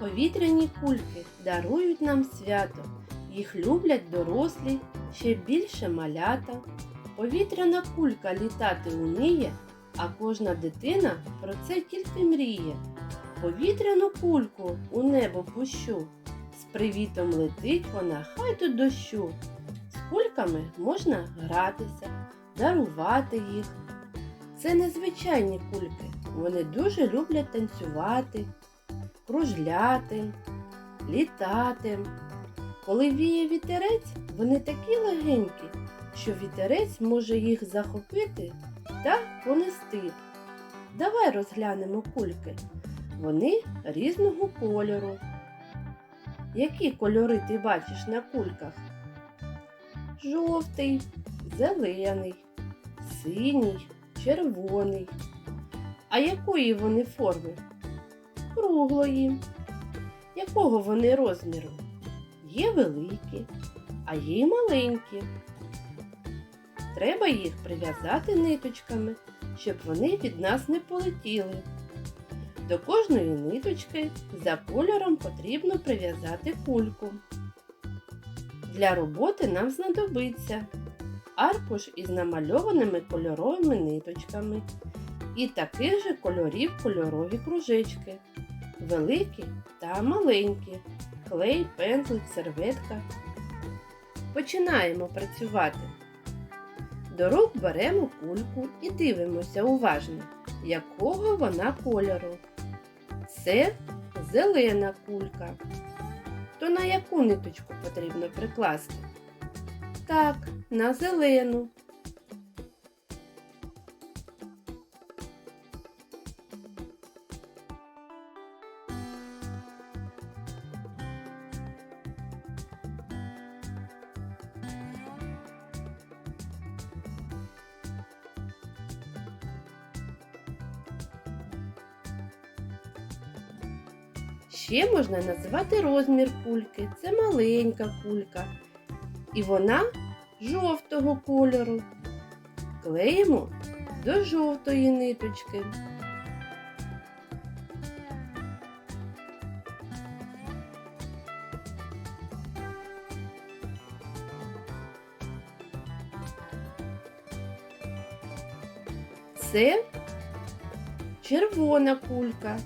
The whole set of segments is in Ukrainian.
Повітряні кульки дарують нам свято. Їх люблять дорослі, ще більше малята. Повітряна кулька літати уміє, а кожна дитина про це тільки мріє. Повітряну кульку у небо пущу. З привітом летить вона, хай до дощу. З кульками можна гратися, дарувати їх. Це незвичайні кульки. Вони дуже люблять танцювати, кружляти, літати. Коли віє вітерець, вони такі легенькі, що вітерець може їх захопити та понести. Давай розглянемо кульки. Вони різного кольору. Які кольори ти бачиш на кульках? Жовтий, зелений, синій, червоний. А якої вони форми? Круглої. Якого вони розміру? Є великі, а є й маленькі. Треба їх прив'язати ниточками, щоб вони від нас не полетіли. До кожної ниточки за кольором потрібно прив'язати кульку. Для роботи нам знадобиться аркуш із намальованими кольоровими ниточками і таких же кольорів кольорові кружечки, великі та маленькі, клей, пензлик, серветка. Починаємо працювати. До рук беремо кульку і дивимося уважно, якого вона кольору. Це зелена кулька. То на яку ниточку потрібно прикласти? Так, на зелену. Ще можна назвати розмір кульки. Це маленька кулька. І вона жовтого кольору. Клеїмо до жовтої ниточки. Це червона кулька.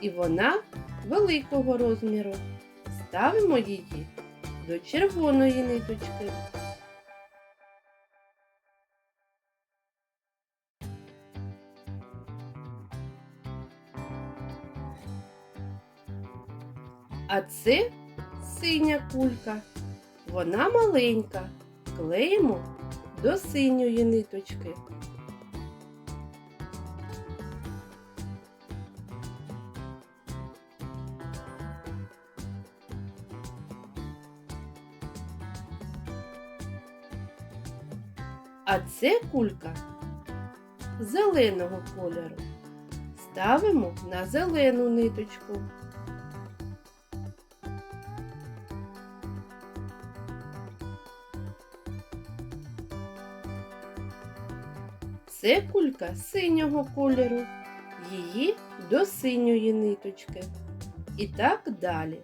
І вона великого розміру. Ставимо її до червоної ниточки. А це синя кулька. Вона маленька. Клеїмо до синьої ниточки. А це кулька зеленого кольору. Ставимо на зелену ниточку. Це кулька синього кольору. Її до синьої ниточки. І так далі.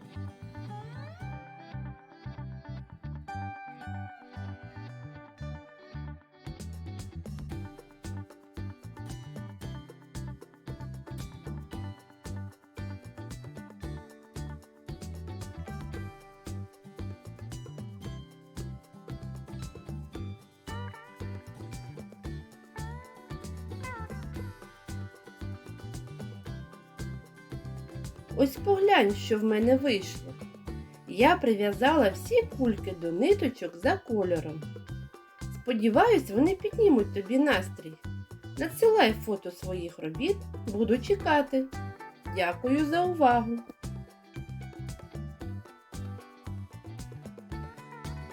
Ось поглянь, що в мене вийшло. Я прив'язала всі кульки до ниточок за кольором. Сподіваюсь, вони піднімуть тобі настрій. Надсилай фото своїх робіт, буду чекати. Дякую за увагу!